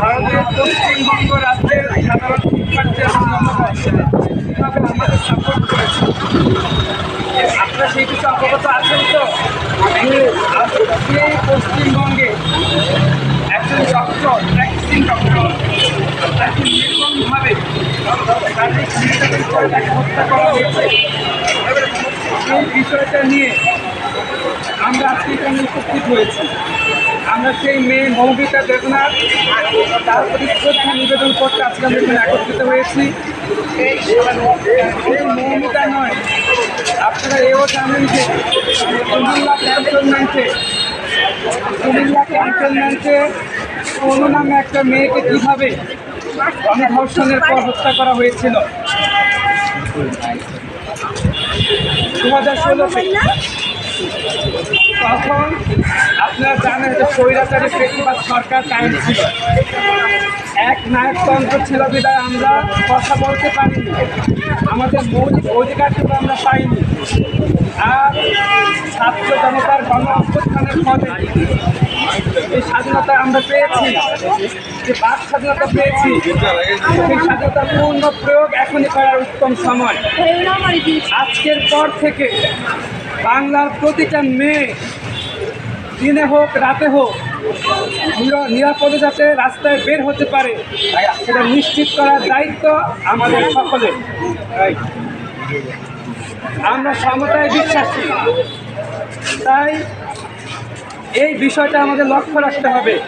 ভারতের পশ্চিমবঙ্গ রাজ্যের সাধারণ শিক্ষার্থীরা কীভাবে আমাদের সাপোর্ট করেছে আপনারা সেই কিছু অবগত আছেন তো হত্যা করা হয়েছে বিষয়টা নিয়ে আমরা আজকে এখানে উপস্থিত হয়েছি আমরা সেই মেয়ে মৌমিতা দেবনাথ তার প্রতি শ্রদ্ধা নিবেদন করতে আজকে আমরা এখানে একত্রিত হয়েছি এই মৌমিতা নয় আপনারা এও জানেন যে কুমিল্লা ক্যান্টনমেন্টে কুমিল্লা ক্যান্টনমেন্টে কোনো নামে একটা মেয়েকে কীভাবে গণধর্ষণের পর হত্যা করা হয়েছিল দু হাজার ষোলোতে তখন আপনারা জানেন যে স্বৈরাচারী বেশিরভাগ সরকার টাইম ছিল। এক নায়কতন্ত্র ছিল বিদায় আমরা কথা বলতে পারিনি। আমাদের মৌলিক অধিকারটুকু আমরা পাইনি। আর ছাত্র জনতার গণ অভ্যুত্থানের ফলে এই স্বাধীনতা আমরা পেয়েছি। যে বাক স্বাধীনতা পেয়েছি, সেই স্বাধীনতার পূর্ণ প্রয়োগ এখনই করার উত্তম সময়। আজকের পর থেকে বাংলার প্রতিটা মেয়ে দিনে হোক, রাতে হোক, নিরা- নিরাপদে যাতে রাস্তায় বের হতে পারে, সেটা নিশ্চিত করার দায়িত্ব আমাদের সকলের। আমরা সমতায় বিশ্বাসী। তাই এই বিষয়টা আমাদের লক্ষ্য রাখতে হবে।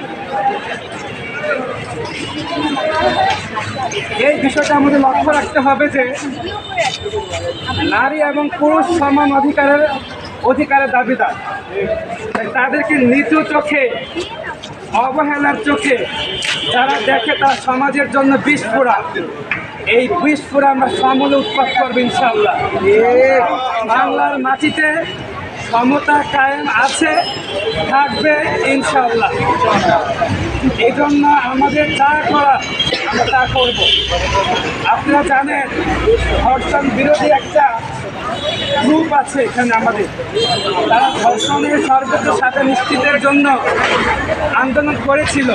এই বিষয়টা আমাদের লক্ষ্য রাখতে হবে যে নারী এবং পুরুষ সমান অধিকারের অধিকারের দাবিদার। তাদেরকে নিচু চোখে, অবহেলার চোখে যারা দেখে তার সমাজের জন্য বিস্ফোরা এই বিস্ফোরা আমরা সমূলে উৎপাদ করব ইনশাল্লাহ বাংলার মাটিতে সমতা কায়েম আছে, থাকবে ইনশাল্লাহ এই জন্য আমাদের যা করা আমরা তা করব। আপনারা জানেন, ধর্ষণ বিরোধী একটা গ্রুপ আছে এখানে আমাদের। তারা ধর্ষণের সর্বোচ্চ সাথে নিশ্চিতের জন্য আন্দোলন করেছিল।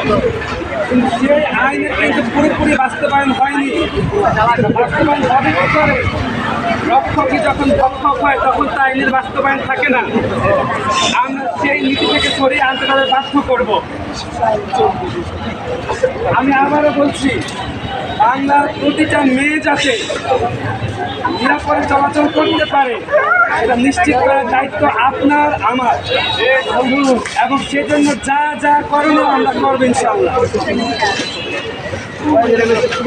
কিন্তু সেই আইনের কিন্তু পুরোপুরি বাস্তবায়ন হয়নি। বাস্তবায়ন হবে কি করে? রক্ষকই যখন ভক্ষক হয়, তখন তা আইনের বাস্তবায়ন থাকে না। আমরা সেই নীতি থেকে সরিয়ে আনতে তাদের বাধ্য করব। আমি আবারও বলছি বাংলার প্রতিটা মেয়ে যাতে নিরাপদে চলাচল করতে পারে এটা নিশ্চিত করার দায়িত্ব আপনার, আমার। এবং সেজন্য যা যা করণীয় আমরা করব ইনশাল্লাহ একটু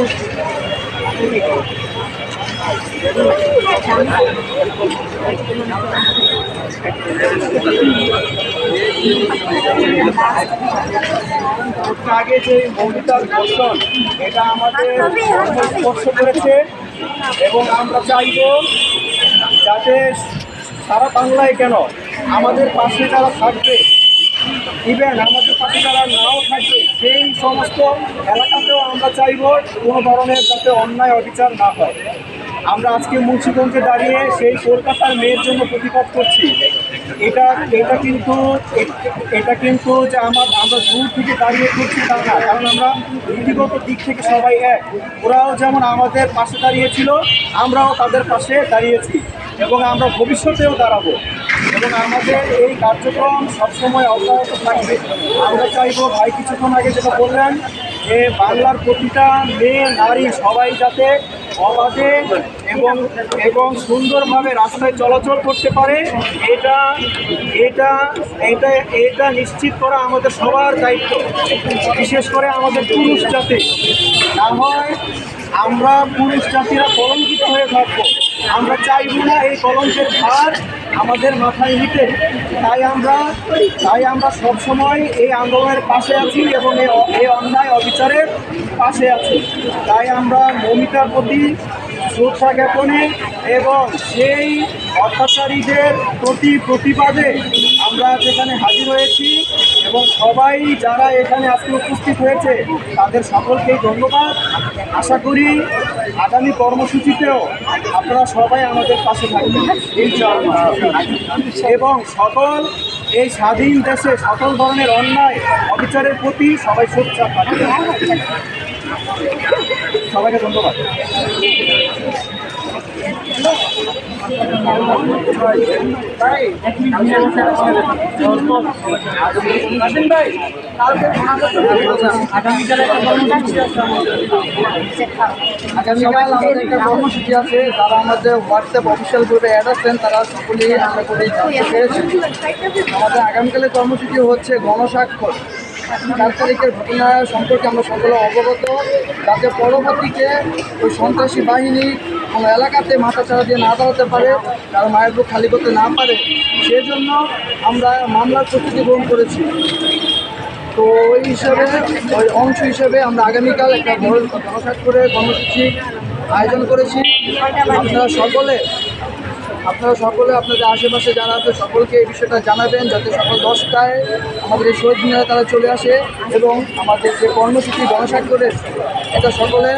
আগে যে মৌলিকার দর্শন এটা আমাদের স্পর্শ করেছে এবং আমরা চাইব যাতে সারা বাংলায় কেন আমাদের পাশে যারা থাকবে ইভেন আমাদের পাশে যারা নাও থাকবে সেই সমস্ত এলাকাতেও আমরা চাইব কোনো ধরনের যাতে অন্যায় অবিচার না হয়। আমরা আজকে মুন্সিগঞ্জে দাঁড়িয়ে সেই কলকাতার মেয়ের জন্য প্রতিবাদ করছি। এটা এটা কিন্তু এটা কিন্তু যে আমার, আমরা দূর থেকে দাঁড়িয়ে করছি তা না, কারণ আমরা নীতিগত দিক থেকে সবাই এক। ওরাও যেমন আমাদের পাশে দাঁড়িয়েছিল, আমরাও তাদের পাশে দাঁড়িয়েছি এবং আমরা ভবিষ্যতেও দাঁড়াবো। এবং আমাদের এই কার্যক্রম সবসময় অব্যাহত থাকবে। আমরা চাইব ভাই কিছুক্ষণ আগে যেটা বললেন, যে বাংলার প্রতিটা মেয়ে, নারী সবাই যাতে অবাধে এবং এবং সুন্দরভাবে রাস্তায় চলাচল করতে পারে। এটা এটা এটা এটা নিশ্চিত করা আমাদের সবার দায়িত্ব, বিশেষ করে আমাদের পুরুষ জাতি। না হয় আমরা পুরুষ জাতিরা কলঙ্কিত হয়ে থাকব। আমরা চাইব না এই কলঙ্কের ভার আমাদের মাথায় নিতে। তাই আমরা তাই আমরা সবসময় এই আন্দোলনের পাশে আছি এবং এই অন্যায় অবিচারের পাশে আছি। তাই আমরা মমিতার প্রতি শ্রদ্ধা জ্ঞাপনে এবং সেই অত্যাচারীদের প্রতি প্রতিবাদে আমরা যেখানে হাজির হয়েছি এবং সবাই যারা এখানে আজকে উপস্থিত হয়েছে, তাদের সকলকেই ধন্যবাদ আশা করি আগামী কর্মসূচিতেও আপনারা সবাই আমাদের পাশে থাকবেন। এবং সকল এই স্বাধীন দেশে সকল ধরনের অন্যায়, অবিচারের প্রতি সবাই সোচ্চার থাকবে সবাইকে ধন্যবাদ। আগামীকাল আমাদের একটা কর্মসূচি আছে, যারা আমাদের হোয়াটসঅ্যাপ অফিসিয়াল গ্রুপে অ্যাড আছেন, তারা সকলেই আমরা করে পেরেছি। আমাদের আগামীকালের কর্মসূচি হচ্ছে গণস্বাক্ষর। চার তারিখের ঘটনা সম্পর্কে আমরা সকলে অবগত। যাতে পরবর্তীতে ওই সন্ত্রাসী বাহিনী কোনো এলাকাতে মাথা চাড়া দিয়ে না দাঁড়াতে পারে, কারও মায়ের বুক খালি করতে না পারে, সেজন্য আমরা মামলার প্রস্তুতি গ্রহণ করেছি। তো ওই হিসাবে, ওই অংশ হিসাবে আমরা আগামীকাল একটা বড় গণস্বাক্ষরের কর্মসূচি আয়োজন করেছি। আপনারা সকলে আপনারা সকলে, আপনাদের আশেপাশে যারা আছে, সকলকে এই বিষয়টা জানাবেন যাতে সকাল দশটায় আমাদের এই শহীদ মিনারে তারা চলে আসে এবং আমাদের যে কর্মসূচি গণস্বাক্ষরের, এটা সকলে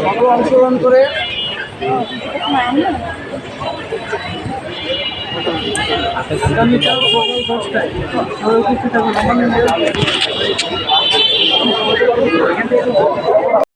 সকলে অংশগ্রহণ করে। দশটায় সবাই উপস্থিত থাকুন আমার